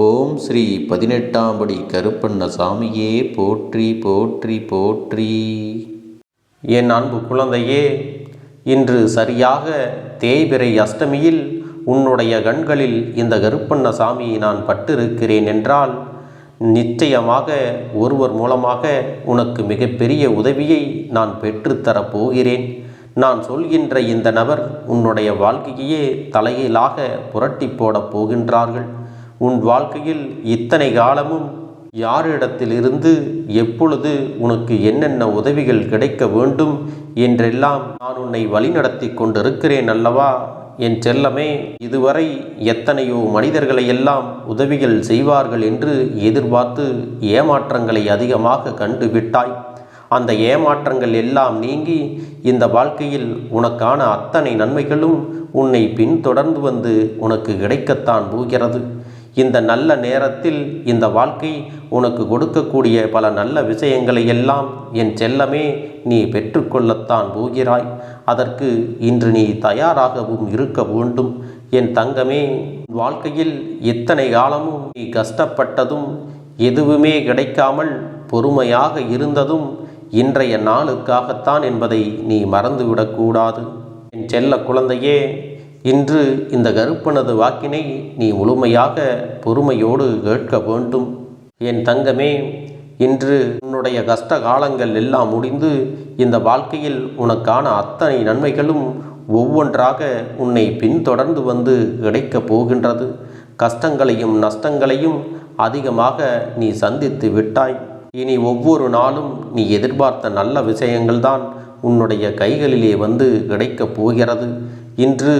ஓம் ஸ்ரீ பதினெட்டாம் படி கருப்பண்ண சாமியே போற்றி போற்றி போற்றி. என் அன்பு குழந்தையே இன்று சரியாக தேய்பிறை அஷ்டமியில் உன்னுடைய கண்களில் இந்த கருப்பண்ண சாமியை நான் பட்டிருக்கிறேன் என்றால் நிச்சயமாக ஒருவர் மூலமாக உனக்கு மிகப்பெரிய உதவியை நான் பெற்றுத்தரப் போகிறேன். நான் சொல்கின்ற இந்த நபர் உன்னுடைய வாழ்க்கையே தலையிலாக புரட்டி போடப் போகின்றார்கள். உன் வாழ்க்கையில் இத்தனை காலமும் யாரிடத்திலிருந்து எப்பொழுது உனக்கு என்னென்ன உதவிகள் கிடைக்க வேண்டும் என்றெல்லாம் நான் உன்னை வழிநடத்தி கொண்டிருக்கிறேன் அல்லவா? என் செல்லமே இதுவரை எத்தனையோ மனிதர்களை எல்லாம் உதவிகள் செய்வார்கள் என்று எதிர்பார்த்து ஏமாற்றங்களை அதிகமாக கண்டுவிட்டாய். அந்த ஏமாற்றங்கள் எல்லாம் நீங்கி இந்த வாழ்க்கையில் உனக்கான அத்தனை நன்மைகளும் உன்னை பின்தொடர்ந்து வந்து உனக்கு கிடைக்கத்தான் போகிறது. இந்த நல்ல நேரத்தில் இந்த வாழ்க்கை உனக்கு கொடுக்கக்கூடிய பல நல்ல விஷயங்களை எல்லாம் என் செல்லமே நீ பெற்றுக்கொள்ளத்தான் போகிறாய். அதற்கு இன்று நீ தயாராகவும் இருக்க வேண்டும். என் தங்கமே வாழ்க்கையில் இத்தனை காலமும் நீ கஷ்டப்பட்டதும் எதுவுமே கிடைக்காமல் பொறுமையாக இருந்ததும் இன்றைய நாளுக்காகத்தான் என்பதை நீ மறந்துவிடக்கூடாது. என் செல்ல குழந்தையே இன்று இந்த கருப்பனது வாக்கினை நீ முழுமையாக பொறுமையோடு கேட்க வேண்டும். என் தங்கமே இன்று உன்னுடைய கஷ்ட காலங்கள் எல்லாம் முடிந்து இந்த வாழ்க்கையில் உனக்கான அத்தனை நன்மைகளும் ஒவ்வொன்றாக உன்னை பின்தொடர்ந்து வந்து கிடைக்கப் போகின்றது. கஷ்டங்களையும் நஷ்டங்களையும் அதிகமாக நீ சந்தித்து விட்டாய். இனி ஒவ்வொரு நாளும் நீ எதிர்பார்த்த நல்ல விஷயங்கள்தான் உன்னுடைய கைகளிலே வந்து கிடைக்கப் போகிறது. இன்று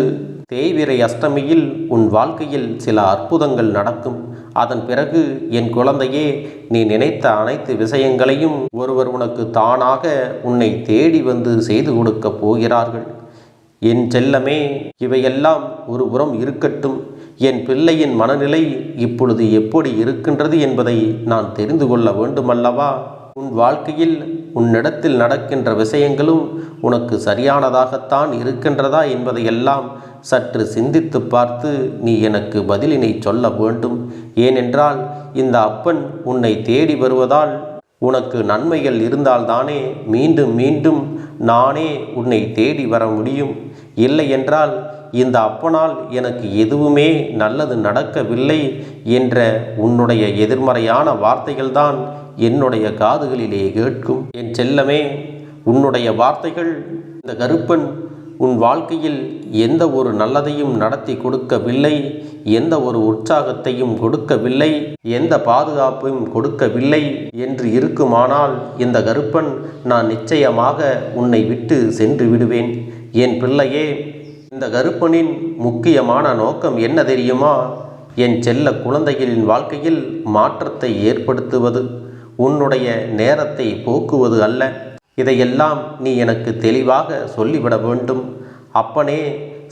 தேய்விரை அஷ்டமியில் உன் வாழ்க்கையில் சில அற்புதங்கள் நடக்கும். அதன் பிறகு என் குழந்தையே நீ நினைத்த அனைத்து விஷயங்களையும் ஒருவர் உனக்கு தானாக உன்னை தேடி வந்து செய்து கொடுக்கப் போகிறார்கள். என் செல்லமே இவையெல்லாம் ஒரு புறம் இருக்கட்டும். என் பிள்ளையின் மனநிலை இப்பொழுது எப்படி இருக்கின்றது என்பதை நான் தெரிந்து கொள்ள வேண்டுமல்லவா? உன் வாழ்க்கையில் உன்னிடத்தில் நடக்கின்ற விஷயங்களும் உனக்கு சரியானதாகத்தான் இருக்கின்றதா என்பதையெல்லாம் சற்று சிந்தித்து பார்த்து நீ எனக்கு பதிலினை சொல்ல வேண்டும். ஏனென்றால் இந்த அப்பன் உன்னை தேடி வருவதால் உனக்கு நன்மைகள் இருந்தால்தானே மீண்டும் மீண்டும் நானே உன்னை தேடி வர முடியும். இல்லை என்றால் இந்த அப்பனால் எனக்கு எதுவுமே நல்லது நடக்கவில்லை என்ற உன்னுடைய எதிர்மறையான வார்த்தைகள்தான் என்னுடைய காதுகளிலே கேட்கும். என் செல்லமே உன்னுடைய வார்த்தைகள் இந்த கருப்பன் உன் வாழ்க்கையில் எந்த ஒரு நல்லதையும் நடத்தி கொடுக்கவில்லை எந்த ஒரு உற்சாகத்தையும் கொடுக்கவில்லை எந்த பாதுகாப்பையும் கொடுக்கவில்லை என்று இருக்குமானால் இந்த கருப்பன் நான் நிச்சயமாக உன்னை விட்டு சென்று விடுவேன். என் பிள்ளையே இந்த கருப்பனின் முக்கியமான நோக்கம் என்ன தெரியுமா? என் செல்ல குழந்தைகளின் வாழ்க்கையில் மாற்றத்தை ஏற்படுத்துவது உன்னுடைய நேரத்தை போக்குவது அல்ல. இதையெல்லாம் நீ எனக்கு தெளிவாக சொல்லிவிட வேண்டும். அப்பனே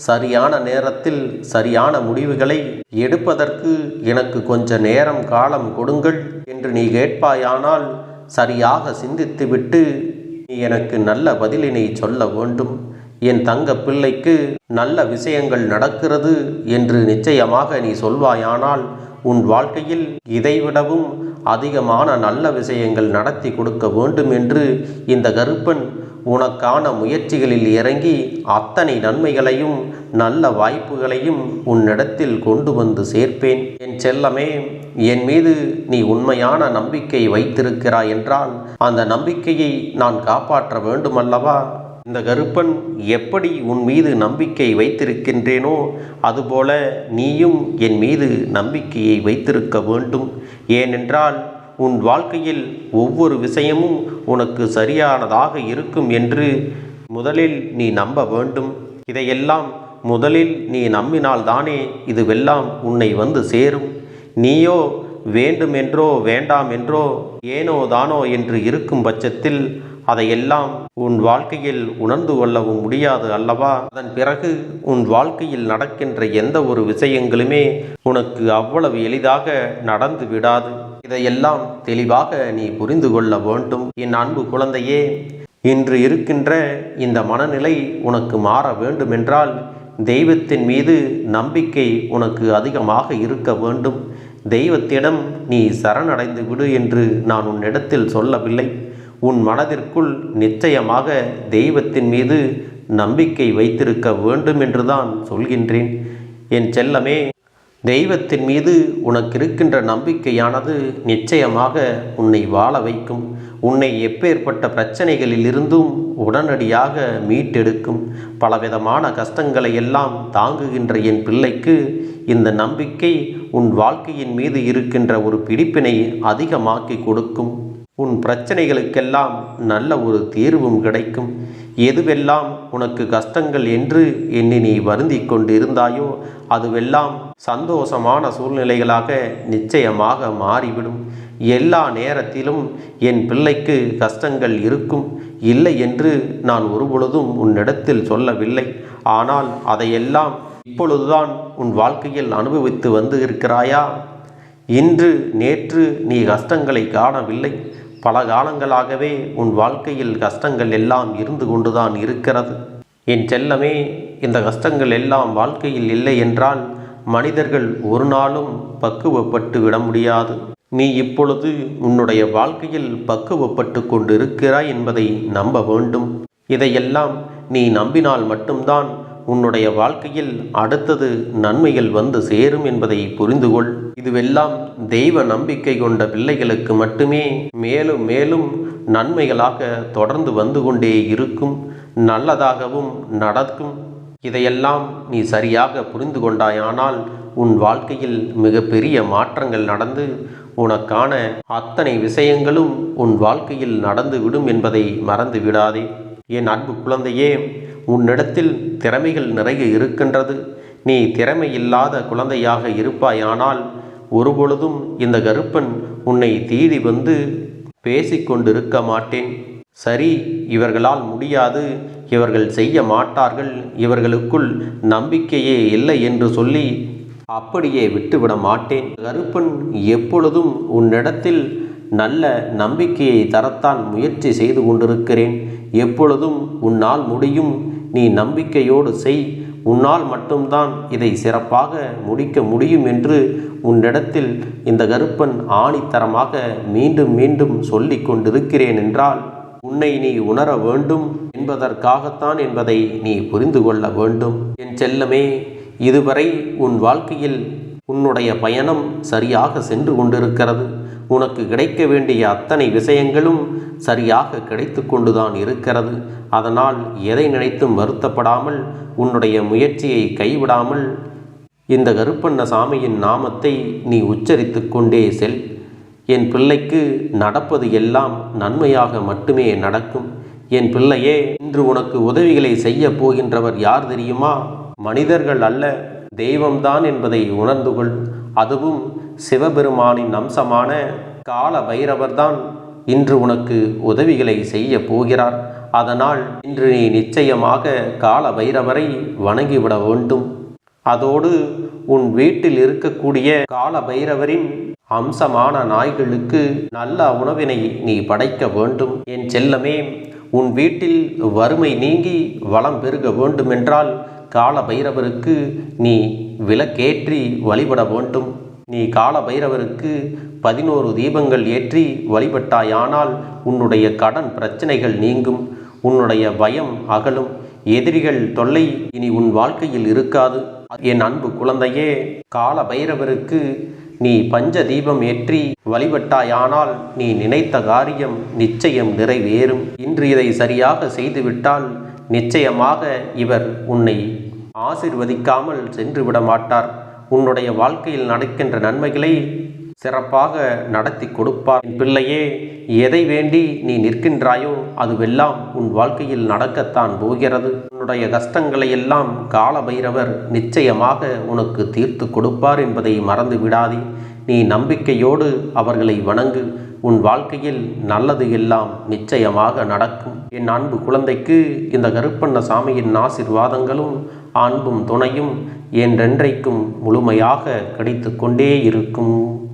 சரியான நேரத்தில் சரியான முடிவுகளை எடுப்பதற்கு எனக்கு கொஞ்ச நேரம் காலம் கொடுங்கள் என்று நீ கேட்பாயானால் சரியாக சிந்தித்துவிட்டு நீ எனக்கு நல்ல பதிலினை சொல்ல வேண்டும். என் தங்க பிள்ளைக்கு நல்ல விஷயங்கள் நடக்கிறது என்று நிச்சயமாக நீ சொல்வாயானால் உன் வாழ்க்கையில் இதைவிடவும் அதிகமான நல்ல விஷயங்கள் நடத்தி கொடுக்க வேண்டும் என்று இந்த கருப்பன் உனக்கான முயற்சிகளில் இறங்கி அத்தனை நன்மைகளையும் நல்ல வாய்ப்புகளையும் உன்னிடத்தில் கொண்டு வந்து சேர்ப்பேன். என் செல்லமே என் மீது நீ உண்மையான நம்பிக்கை வைத்திருக்கிறாய் என்றால் அந்த நம்பிக்கையை நான் காப்பாற்ற வேண்டுமல்லவா? இந்த கருப்பன் எப்படி உன் மீது நம்பிக்கை வைத்திருக்கின்றேனோ அதுபோல நீயும் என் மீது நம்பிக்கையை வைத்திருக்க வேண்டும். ஏனென்றால் உன் வாழ்க்கையில் ஒவ்வொரு விஷயமும் உனக்கு சரியானதாக இருக்கும் என்று முதலில் நீ நம்ப வேண்டும். இதையெல்லாம் முதலில் நீ நம்பினால்தானே இதுவெல்லாம் உன்னை வந்து சேரும். நீயோ வேண்டுமென்றோ வேண்டாம் என்றோ ஏனோ தானோ என்று இருக்கும் பட்சத்தில் அதையெல்லாம் உன் வாழ்க்கையில் உணர்ந்து கொள்ளவும் முடியாது அல்லவா? அதன் பிறகு உன் வாழ்க்கையில் நடக்கின்ற எந்த ஒரு விஷயங்களுமே உனக்கு அவ்வளவு எளிதாக நடந்து விடாது. இதையெல்லாம் தெளிவாக நீ புரிந்து கொள்ள வேண்டும். என் அன்பு குழந்தையே இன்று இருக்கின்ற இந்த மனநிலை உனக்கு மாற வேண்டுமென்றால் தெய்வத்தின் மீது நம்பிக்கை உனக்கு அதிகமாக இருக்க வேண்டும். தெய்வத்திடம் நீ சரணடைந்து விடு என்று நான் உன்னிடத்தில் சொல்லவில்லை. உன் மனதிற்குள் நிச்சயமாக தெய்வத்தின் மீது நம்பிக்கை வைத்திருக்க வேண்டும் என்றுதான் சொல்கின்றேன். என் செல்லமே தெய்வத்தின் மீது உனக்கு இருக்கின்ற நம்பிக்கையானது நிச்சயமாக உன்னை வாழ வைக்கும். உன்னை எப்பேற்பட்ட பிரச்சனைகளில் இருந்தும் உடனடியாக மீட்டெடுக்கும். பலவிதமான கஷ்டங்களை எல்லாம் தாங்குகின்ற என் பிள்ளைக்கு இந்த நம்பிக்கை உன் வாழ்க்கையின் மீது இருக்கின்ற ஒரு பிடிப்பினை அதிகமாக்கி கொடுக்கும். உன் பிரச்சனைகளுக்கெல்லாம் நல்ல ஒரு தீர்வும் கிடைக்கும். எதுவெல்லாம் உனக்கு கஷ்டங்கள் என்று எண்ணி நீ வருந்தி கொண்டிருந்தாயோ அதுவெல்லாம் சந்தோஷமான சூழ்நிலைகளாக நிச்சயமாக மாறிவிடும். எல்லா நேரத்திலும் என் பிள்ளைக்கு கஷ்டங்கள் இருக்கும். இல்லை என்று நான் ஒருபொழுதும் உன்னிடத்தில் சொல்லவில்லை. ஆனால் அதையெல்லாம் இப்பொழுதுதான் உன் வாழ்க்கையில் அனுபவித்து வந்து இருக்கிறாயா? இன்று நேற்று நீ கஷ்டங்களை காணவில்லை. பல காலங்களாகவே உன் வாழ்க்கையில் கஷ்டங்கள் எல்லாம் இருந்து கொண்டுதான் இருக்கிறது. என் செல்லமே இந்த கஷ்டங்கள் எல்லாம் வாழ்க்கையில் இல்லை என்றால் மனிதர்கள் ஒரு நாளும் பக்குவப்பட்டு விட முடியாது. நீ இப்பொழுது உன்னுடைய வாழ்க்கையில் பக்குவப்பட்டு கொண்டு இருக்கிறாய் என்பதை நம்ப வேண்டும். இதையெல்லாம் நீ நம்பினால் மட்டும்தான் உன்னுடைய வாழ்க்கையில் அடுத்தது நன்மைகள் வந்து சேரும் என்பதை புரிந்து கொள் இதுவெல்லாம் தெய்வ நம்பிக்கை கொண்ட பிள்ளைகளுக்கு மட்டுமே மேலும் மேலும் நன்மைகளாக தொடர்ந்து வந்து கொண்டே இருக்கும். நல்லதாகவும் நடக்கும். இதையெல்லாம் நீ சரியாக புரிந்து கொண்டாயானால் உன் வாழ்க்கையில் மிகப்பெரிய மாற்றங்கள் நடந்து உனக்கான அத்தனை விஷயங்களும் உன் வாழ்க்கையில் நடந்து விடும் என்பதை மறந்து விடாதே. என் அன்பு குழந்தையே உன்னிடத்தில் திறமைகள் நிறைய இருக்கின்றது. நீ திறமை இல்லாத குழந்தையாக இருப்பாயானால் ஒருபொழுதும் இந்த கருப்பன் உன்னை தீதி வந்து பேசிக்கொண்டிருக்க மாட்டேன். சரி இவர்களால் முடியாது. இவர்கள் செய்ய மாட்டார்கள். இவர்களுக்குள் நம்பிக்கையே இல்லை என்று சொல்லி அப்படியே விட்டுவிட மாட்டேன். கருப்பன் எப்பொழுதும் உன்னிடத்தில் நல்ல நம்பிக்கையை தரத்தான் முயற்சி செய்து கொண்டிருக்கிறேன். எப்பொழுதும் உன்னால் முடியும். நீ நம்பிக்கையோடு செய். உன்னால் மட்டும்தான் இதை சிறப்பாக முடிக்க முடியும் என்று உன்னிடத்தில் இந்த கருப்பன் ஆணித்தரமாக மீண்டும் மீண்டும் சொல்லி கொண்டிருக்கிறேன் என்றால் உன்னை நீ உணர வேண்டும். என்பதற்காகத்தான் என்பதை நீ புரிந்து கொள்ள வேண்டும். என் செல்லமே இதுவரை உன் வாழ்க்கையில் உன்னுடைய பயணம் சரியாக சென்று கொண்டிருக்கிறது. உனக்கு கிடைக்க வேண்டிய அத்தனை விஷயங்களும் சரியாக கிடைத்து கொண்டுதான் இருக்கிறது. அதனால் எதை நினைத்தும் வருத்தப்படாமல் உன்னுடைய முயற்சியை கைவிடாமல் இந்த கருப்பண்ண சாமியின் நாமத்தை நீ உச்சரித்து கொண்டே செல். என் பிள்ளைக்கு நடப்பது எல்லாம் நன்மையாக மட்டுமே நடக்கும். என் பிள்ளையே இன்று உனக்கு உதவிகளை செய்ய போகின்றவர் யார் தெரியுமா? மனிதர்கள் அல்ல தெய்வம்தான் என்பதை உணர்ந்து கொள். அதுவும் சிவபெருமானின் அம்சமான கால பைரவர்தான் இன்று உனக்கு உதவிகளை செய்ய போகிறார். அதனால் இன்று நீ நிச்சயமாக கால பைரவரை வணங்கிவிட வேண்டும். அதோடு உன் வீட்டில் இருக்கக்கூடிய கால பைரவரின் அம்சமான நாய்களுக்கு நல்ல உணவினை நீ படைக்க வேண்டும். என் செல்லமே உன் வீட்டில் வறுமை நீங்கி வளம் பெருக வேண்டுமென்றால் கால பைரவருக்கு நீ விலக்கேற்றி வழிபட வேண்டும். நீ கால பைரவருக்கு பதினோரு தீபங்கள் ஏற்றி வழிபட்டாயானால் உன்னுடைய கடன் பிரச்சனைகள் நீங்கும் உன்னுடைய பயம் அகலும் எதிரிகள் தொல்லை இனி உன் வாழ்க்கையில் இருக்காது. என் அன்பு குழந்தையே கால பைரவருக்கு நீ பஞ்ச தீபம் ஏற்றி வழிபட்டாயானால் நீ நினைத்த காரியம் நிச்சயம் நிறைவேறும். இன்று இதை சரியாக செய்துவிட்டால் நிச்சயமாக இவர் உன்னை ஆசிர்வதிக்காமல் சென்று விட மாட்டார் உன்னுடைய வாழ்க்கையில் நடக்கின்ற நன்மைகளை சிறப்பாக நடத்தி கொடுப்பார். பிள்ளையே எதை வேண்டி நீ நிற்கின்றாயோ அதுவெல்லாம் உன் வாழ்க்கையில் நடக்கத்தான் போகிறது. உன்னுடைய கஷ்டங்களை எல்லாம் கால பைரவர் நிச்சயமாக உனக்கு தீர்த்து கொடுப்பார் என்பதை மறந்து விடாதே. நீ நம்பிக்கையோடு அவர்களை வணங்கு. உன் வாழ்க்கையில் நல்லது எல்லாம் நிச்சயமாக நடக்கும். என் அன்பு குழந்தைக்கு இந்த கருப்பண்ண சாமியின் ஆசிர்வாதங்களும் அன்பும் துணையும் என்றென்றைக்கும் முழுமையாக கிடைத்து கொண்டே இருக்கும்.